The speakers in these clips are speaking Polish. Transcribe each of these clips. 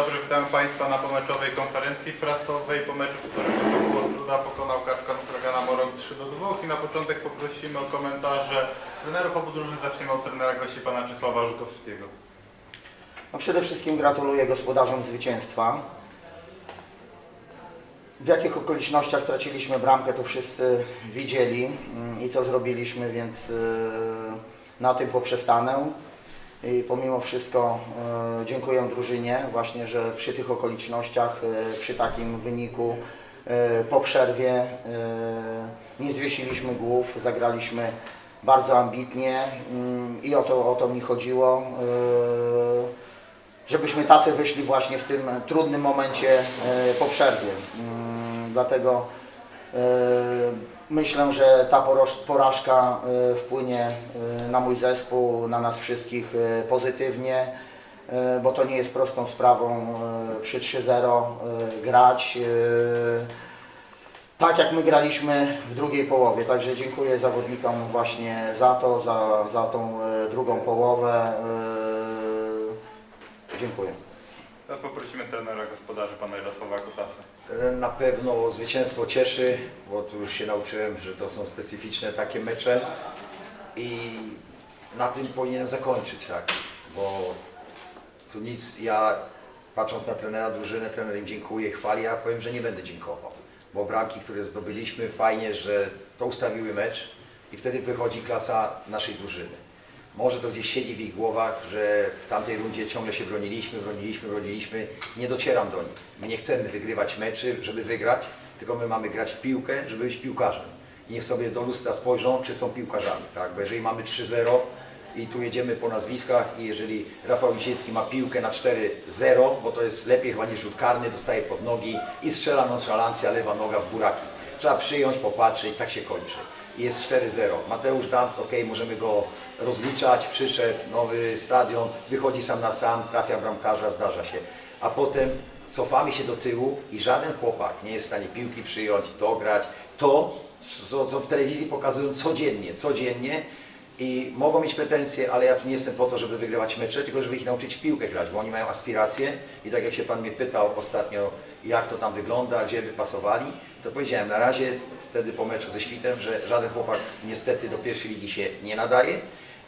Dobry, witam Państwa na pomeczowej konferencji prasowej. Po meczu, w którym Sokół Truda pokonał Kaczka Huragana Morąg 3 do 2 i na początek poprosimy o komentarze trenerów obu drużyn. Zaczniemy od trenera gości pana Czesława Żukowskiego. No przede wszystkim gratuluję gospodarzom zwycięstwa. W jakich okolicznościach traciliśmy bramkę, to wszyscy widzieli mm, i co zrobiliśmy, więc y, na tym poprzestanę. I pomimo wszystko y, dziękuję drużynie właśnie, że przy tych okolicznościach, y, przy takim wyniku y, po przerwie nie zwiesiliśmy głów, zagraliśmy bardzo ambitnie mm, i o to, o to mi chodziło. żebyśmy tacy wyszli właśnie w tym trudnym momencie e, po przerwie. Mm, Dlatego e, myślę, że ta porażka e, wpłynie e, na mój zespół, na nas wszystkich e, pozytywnie, bo to nie jest prostą sprawą przy 3-0 e, grać. tak jak my graliśmy w drugiej połowie, także dziękuję zawodnikom właśnie za to, za, za tą drugą połowę. Dziękuję. Teraz poprosimy trenera gospodarzy pana Jarosława Kutasa. Na pewno zwycięstwo cieszy, bo tu już się nauczyłem, że to są specyficzne takie mecze i na tym powinienem zakończyć, tak, bo tu nic, ja patrząc na trenera drużyny, trener im dziękuję, chwali, ja powiem, że nie będę dziękował, bo bramki, które zdobyliśmy, fajnie, że to ustawiły mecz i wtedy wychodzi klasa naszej drużyny. Może to gdzieś siedzi w ich głowach, że w tamtej rundzie ciągle się broniliśmy, broniliśmy, broniliśmy. Nie docieram do nich. My nie chcemy wygrywać meczy, żeby wygrać, tylko my mamy grać w piłkę, żeby być piłkarzem. I niech sobie do lustra spojrzą, czy są piłkarzami. Tak? Bo jeżeli mamy 3-0 i tu jedziemy po nazwiskach i jeżeli Rafał Lisiecki ma piłkę na 4-0, bo to jest lepiej chyba niż rzut karny, dostaje pod nogi i strzela nonszalancja, lewa noga w buraki. Trzeba przyjąć, popatrzeć, tak się kończy. Jest 4-0. Mateusz Dant, ok, możemy go rozliczać, przyszedł, nowy stadion, wychodzi sam na sam, trafia bramkarza, zdarza się. A potem cofamy się do tyłu i żaden chłopak nie jest w stanie piłki przyjąć, dograć. To, co, co w telewizji pokazują codziennie, codziennie i mogą mieć pretensje, ale ja tu nie jestem po to, żeby wygrywać mecze, tylko żeby ich nauczyć w piłkę grać, bo oni mają aspiracje i tak jak się Pan mnie pytał ostatnio, jak to tam wygląda, gdzie by pasowali, to powiedziałem, na razie wtedy po meczu ze Świtem, że żaden chłopak niestety do pierwszej ligi się nie nadaje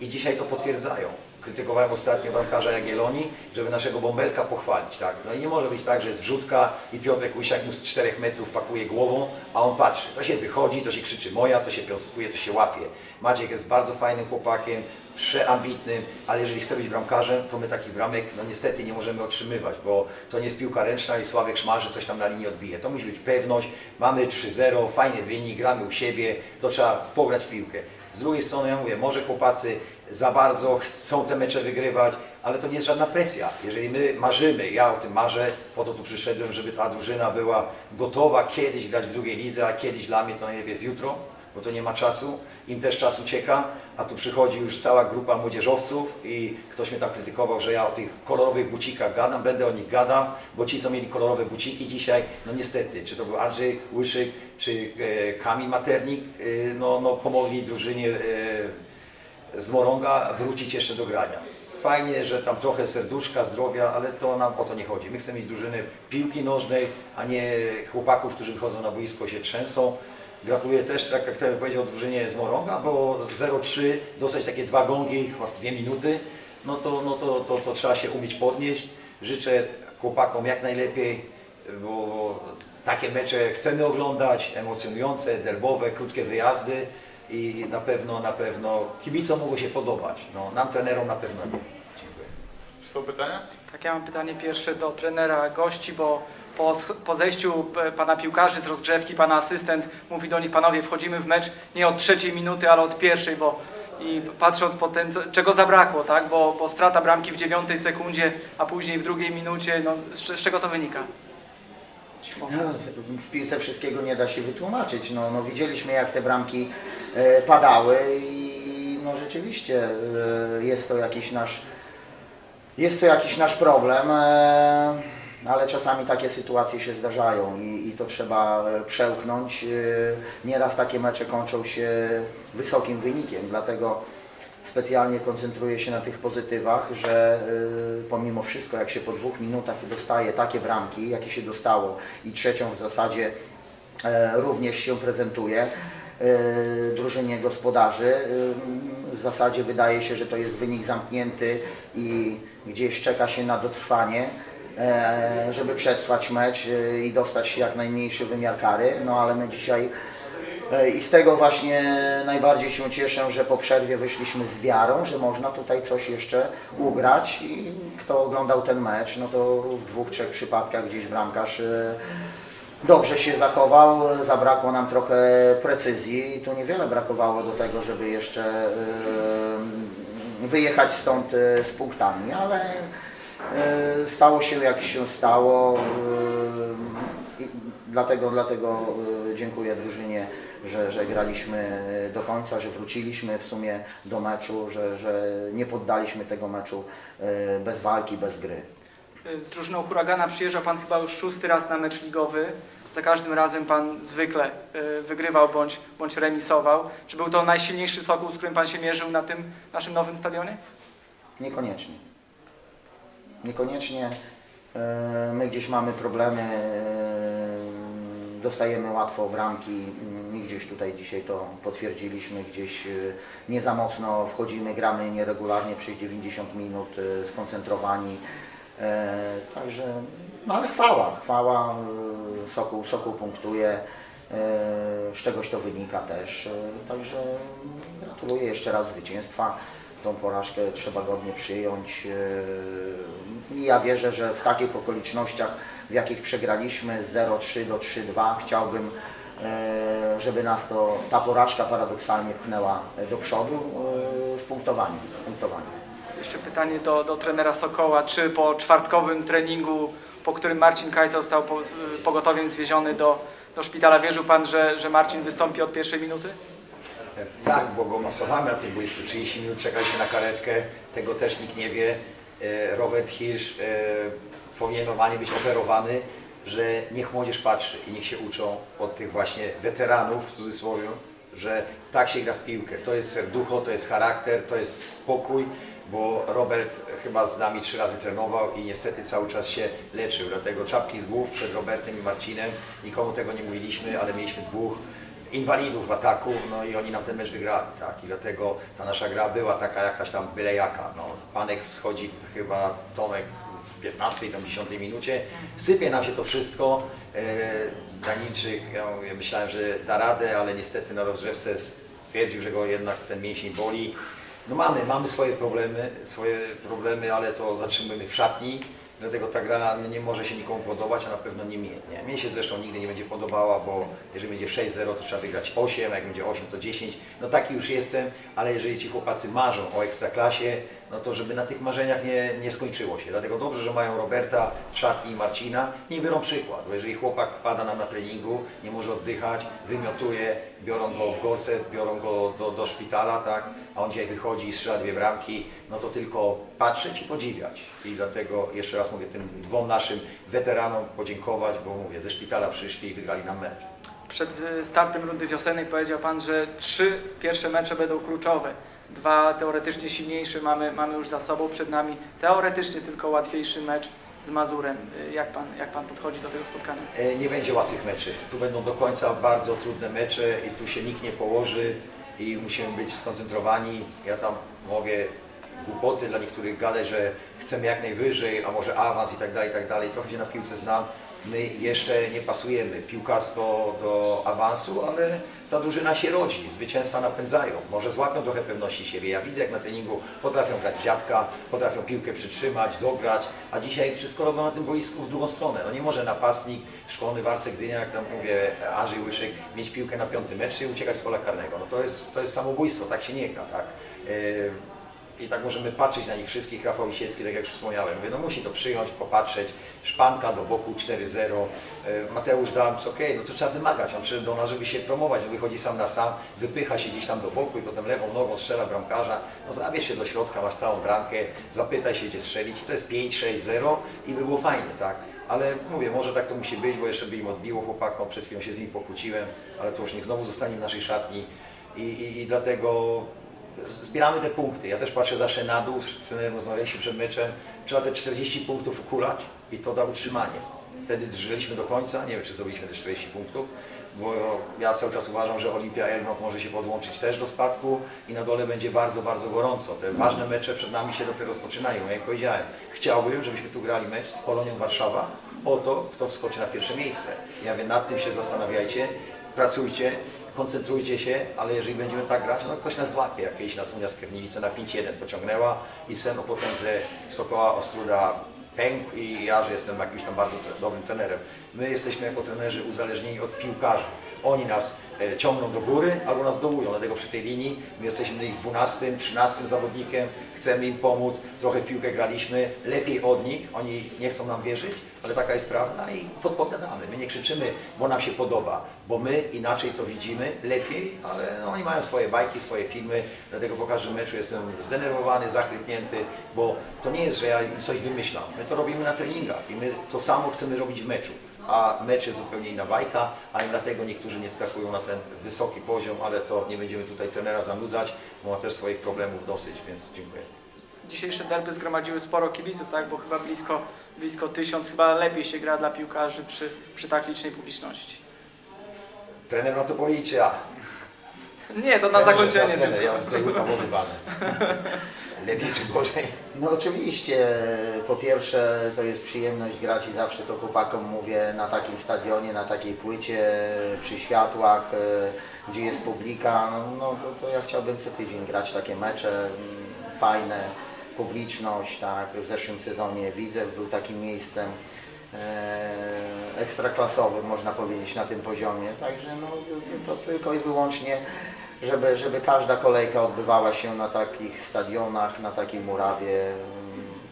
i dzisiaj to potwierdzają. Krytykowałem ostatnio bramkarza Jagiellonii, żeby naszego bąbelka pochwalić, tak? No i nie może być tak, że jest wrzutka i Piotrek Łysiak mu z 4 metrów pakuje głową, a on patrzy. To się wychodzi, to się krzyczy moja, to się piąskuje, to się łapie. Maciek jest bardzo fajnym chłopakiem, przeambitnym, ale jeżeli chce być bramkarzem, to my takich bramek no niestety nie możemy otrzymywać, bo to nie jest piłka ręczna i Sławek Szmarzy coś tam na linii odbije. To musi być pewność, mamy 3-0, fajny wynik, gramy u siebie, to trzeba pograć w piłkę. Z drugiej strony ja mówię, może chłopacy za bardzo chcą te mecze wygrywać, ale to nie jest żadna presja. Jeżeli my marzymy, ja o tym marzę, po to tu przyszedłem, żeby ta drużyna była gotowa kiedyś grać w drugiej lidze, a kiedyś dla mnie to najlepiej jest jutro, bo to nie ma czasu, im też czas ucieka, a tu przychodzi już cała grupa młodzieżowców i ktoś mnie tam krytykował, że ja o tych kolorowych bucikach gadam, będę o nich gadał, bo ci, co mieli kolorowe buciki dzisiaj, no niestety, czy to był Andrzej Łyszyk, czy e, Kamil Maternik, e, no, no pomogli drużynie e, z Morąga wrócić jeszcze do grania. Fajnie, że tam trochę serduszka, zdrowia, ale to nam o to nie chodzi. My chcemy mieć drużynę piłki nożnej, a nie chłopaków, którzy wychodzą na boisko, się trzęsą. Gratuluję też, tak jak ten powiedział, drużynie z Morąga, bo 0-3, dostać takie dwa gongi chyba w dwie minuty, no to, no to, to, to trzeba się umieć podnieść. Życzę chłopakom jak najlepiej, bo takie mecze chcemy oglądać, emocjonujące, derbowe, krótkie wyjazdy i na pewno, na pewno kibicom mogło się podobać. No, nam trenerom na pewno nie. Dziękuję. Czy są pytania? Tak, ja mam pytanie pierwsze do trenera gości, bo po, po zejściu e, pana piłkarzy z rozgrzewki, pana asystent mówi do nich, panowie, wchodzimy w mecz nie od trzeciej minuty, ale od pierwszej, bo i patrząc po tym, co- czego zabrakło, tak, bo, bo strata bramki w dziewiątej sekundzie, a później w drugiej minucie, no z, z czego to wynika? No, w piłce wszystkiego nie da się wytłumaczyć. No, no widzieliśmy jak te bramki e, padały i no rzeczywiście e, jest to jakiś nasz jest to jakiś nasz problem, e, ale czasami takie sytuacje się zdarzają i, i to trzeba przełknąć. Nieraz takie mecze kończą się wysokim wynikiem, dlatego specjalnie koncentruję się na tych pozytywach, że y, pomimo wszystko, jak się po dwóch minutach dostaje takie bramki, jakie się dostało i trzecią w zasadzie e, również się prezentuje e, drużynie gospodarzy. E, W zasadzie wydaje się, że to jest wynik zamknięty i gdzieś czeka się na dotrwanie, e, żeby przetrwać mecz i dostać jak najmniejszy wymiar kary. No ale my dzisiaj i z tego właśnie najbardziej się cieszę, że po przerwie wyszliśmy z wiarą, że można tutaj coś jeszcze ugrać. I kto oglądał ten mecz, no to w dwóch, trzech przypadkach gdzieś bramkarz e, dobrze się zachował, zabrakło nam trochę precyzji. Tu niewiele brakowało do tego, żeby jeszcze e, wyjechać stąd e, z punktami, ale e, stało się jak się stało. e, Dlatego, dlatego e, dziękuję drużynie, że, że graliśmy do końca, że wróciliśmy w sumie do meczu, że, że nie poddaliśmy tego meczu e, bez walki, bez gry. Z drużyną Huragana przyjeżdża Pan chyba już szósty raz na mecz ligowy. Za każdym razem Pan zwykle y, wygrywał bądź, bądź remisował. Czy był to najsilniejszy Sokół, z którym Pan się mierzył na tym naszym nowym stadionie? Niekoniecznie. Niekoniecznie. E, My gdzieś mamy problemy, e, dostajemy łatwo bramki i gdzieś tutaj dzisiaj to potwierdziliśmy, gdzieś e, nie za mocno wchodzimy, gramy nieregularnie przez 90 minut, e, skoncentrowani. E, Także, no ale chwała, chwała, e, Sokół, Sokół punktuje, e, z czegoś to wynika też. e, Także gratuluję jeszcze raz zwycięstwa. Tą porażkę trzeba godnie przyjąć. e, ja wierzę, że w takich okolicznościach, w jakich przegraliśmy z 0-3 do 3-2, chciałbym, e, żeby nas to, ta porażka paradoksalnie pchnęła do przodu e, w punktowaniu. W punktowaniu. Jeszcze pytanie do, do trenera Sokoła. Czy po czwartkowym treningu, po którym Marcin Kajca został z- pogotowiem zwieziony do, do szpitala, wierzył Pan, że, że Marcin wystąpi od pierwszej minuty? Tak, bo go masowałem na tym boisku, 30 minut czekaliśmy na karetkę, tego też nikt nie wie. E, Robert Hirsch e, powinien normalnie być operowany, że niech młodzież patrzy i niech się uczą od tych właśnie weteranów w cudzysłowie, że tak się gra w piłkę. To jest serducho, to jest charakter, to jest spokój, bo Robert chyba z nami trzy razy trenował i niestety cały czas się leczył. Dlatego czapki z głów przed Robertem i Marcinem. Nikomu tego nie mówiliśmy, ale mieliśmy dwóch inwalidów w ataku, no i oni nam ten mecz wygrali, tak, i dlatego ta nasza gra była taka jakaś tam byle jaka, no, Panek wschodzi chyba, Tomek w 15 tam 10 minucie, sypie nam się to wszystko, e, Daniczyk, ja mówię, myślałem, że da radę, ale niestety na rozgrzewce stwierdził, że go jednak ten mięsień boli, no mamy, mamy swoje problemy, swoje problemy, ale to zatrzymujemy w szatni, dlatego ta gra nie może się nikomu podobać, a na pewno nie mnie. Nie? Mnie się zresztą nigdy nie będzie podobała, bo jeżeli będzie 6-0, to trzeba wygrać 8, a jak będzie 8, to 10. No taki już jestem, ale jeżeli ci chłopacy marzą o ekstraklasie, no to żeby na tych marzeniach nie, nie skończyło się. Dlatego dobrze, że mają Roberta szatni i Marcina. Nie biorą przykład, bo jeżeli chłopak pada nam na treningu, nie może oddychać, wymiotuje, biorą go w gorset, biorą go do, do szpitala, tak? A on dzisiaj wychodzi i strzela dwie bramki, no to tylko patrzeć i podziwiać. I dlatego jeszcze raz mówię tym dwom naszym weteranom podziękować, bo mówię, ze szpitala przyszli i wygrali nam mecz. Przed y, startem rundy wiosennej powiedział Pan, że trzy pierwsze mecze będą kluczowe. Dwa teoretycznie silniejsze mamy, mamy już za sobą, przed nami teoretycznie tylko łatwiejszy mecz z Mazurem. Y, Jak Pan, jak pan podchodzi do tego spotkania? E, Nie będzie łatwych meczy. Tu będą do końca bardzo trudne mecze i tu się nikt nie położy i musimy być skoncentrowani. Ja tam mogę głupoty dla niektórych gadać, że chcemy jak najwyżej, a może awans i tak dalej, i tak dalej. Trochę się na piłce znam. My jeszcze nie pasujemy piłkarstwo do awansu, ale ta drużyna się rodzi, zwycięstwa napędzają. Może złapią trochę pewności siebie. Ja widzę jak na treningu potrafią grać dziadka, potrafią piłkę przytrzymać, dograć, a dzisiaj wszystko robią na tym boisku w drugą stronę. No nie może napastnik szkolny w Arce Gdynia, jak tam mówię, Andrzej Łyszyk, mieć piłkę na piątym metrze i uciekać z pola karnego. No to jest, to jest samobójstwo, tak się nie gra, tak? Yy, i tak możemy patrzeć na nich wszystkich, Rafał Lisiecki, tak jak już wspomniałem, mówię, no musi to przyjąć, popatrzeć, szpanka do boku 4-0, E, Mateusz Dams, okej, no to trzeba wymagać, on przyszedł do nas, żeby się promować, wychodzi sam na sam, wypycha się gdzieś tam do boku i potem lewą nogą strzela bramkarza, no zabierz się do środka, masz całą bramkę, zapytaj się gdzie strzelić, to jest 5-6-0 i by było fajnie, tak? Ale mówię, może tak to musi być, bo jeszcze by im odbiło chłopakom, przed chwilą się z nimi pokłóciłem, ale to już niech znowu zostanie w naszej szatni. I, i, i dlatego zbieramy te punkty. Ja też patrzę zawsze na dół, z trenerem rozmawialiśmy przed meczem, trzeba te 40 punktów ukulać i to da utrzymanie. Wtedy drżyliśmy do końca, nie wiem czy zrobiliśmy te 40 punktów, bo ja cały czas uważam, że Olimpia Elbląg może się podłączyć też do spadku i na dole będzie bardzo, bardzo gorąco. Te ważne mecze przed nami się dopiero rozpoczynają. Jak powiedziałem, chciałbym, żebyśmy tu grali mecz z Polonią Warszawa o to, kto wskoczy na pierwsze miejsce. Ja wiem, nad tym się zastanawiajcie, pracujcie, koncentrujcie się, ale jeżeli będziemy tak grać, no ktoś nas złapie. Jak kiedyś nas Unia Skierniewice na 5-1 pociągnęła i sen o potędze Sokoła Ostruda pękł i ja, że jestem jakimś tam bardzo dobrym trenerem. My jesteśmy jako trenerzy uzależnieni od piłkarzy. Oni nas e, ciągną do góry albo nas dołują, dlatego przy tej linii my jesteśmy ich 12, 13 zawodnikiem, chcemy im pomóc, trochę w piłkę graliśmy, lepiej od nich, oni nie chcą nam wierzyć, ale taka jest prawda i podpowiadamy. My nie krzyczymy, bo nam się podoba, bo my inaczej to widzimy, lepiej, ale no, oni mają swoje bajki, swoje filmy, dlatego po każdym meczu jestem zdenerwowany, zachrypnięty, bo to nie jest, że ja im coś wymyślam. My to robimy na treningach i my to samo chcemy robić w meczu. A mecz jest zupełnie inna bajka, a dlatego niektórzy nie skakują na ten wysoki poziom, ale to nie będziemy tutaj trenera zanudzać, bo ma też swoich problemów dosyć, więc dziękuję. Dzisiejsze derby zgromadziły sporo kibiców, tak? bo chyba blisko, blisko tysiąc, chyba lepiej się gra dla piłkarzy przy, przy tak licznej publiczności. Trener ma to policzy, a Nie, to na zakończenie. Tylko. ja tutaj nawoływany. Lepiej czy gorzej? No oczywiście, po pierwsze to jest przyjemność grać i zawsze to chłopakom mówię na takim stadionie, na takiej płycie, przy światłach, e, gdzie jest publika, no, no to, to ja chciałbym co tydzień grać takie mecze mm, fajne, publiczność, tak, w zeszłym sezonie Widzew był takim miejscem e, ekstraklasowym, można powiedzieć, na tym poziomie, także no, to tylko i wyłącznie żeby, żeby każda kolejka odbywała się na takich stadionach, na takiej murawie, mm,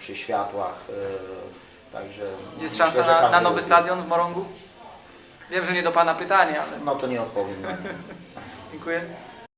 przy światłach. y, Także Jest myślę, szansa na, na nowy lubi. stadion w Morągu? Wiem, że nie do Pana pytanie, ale No to nie odpowiem. dziękuję.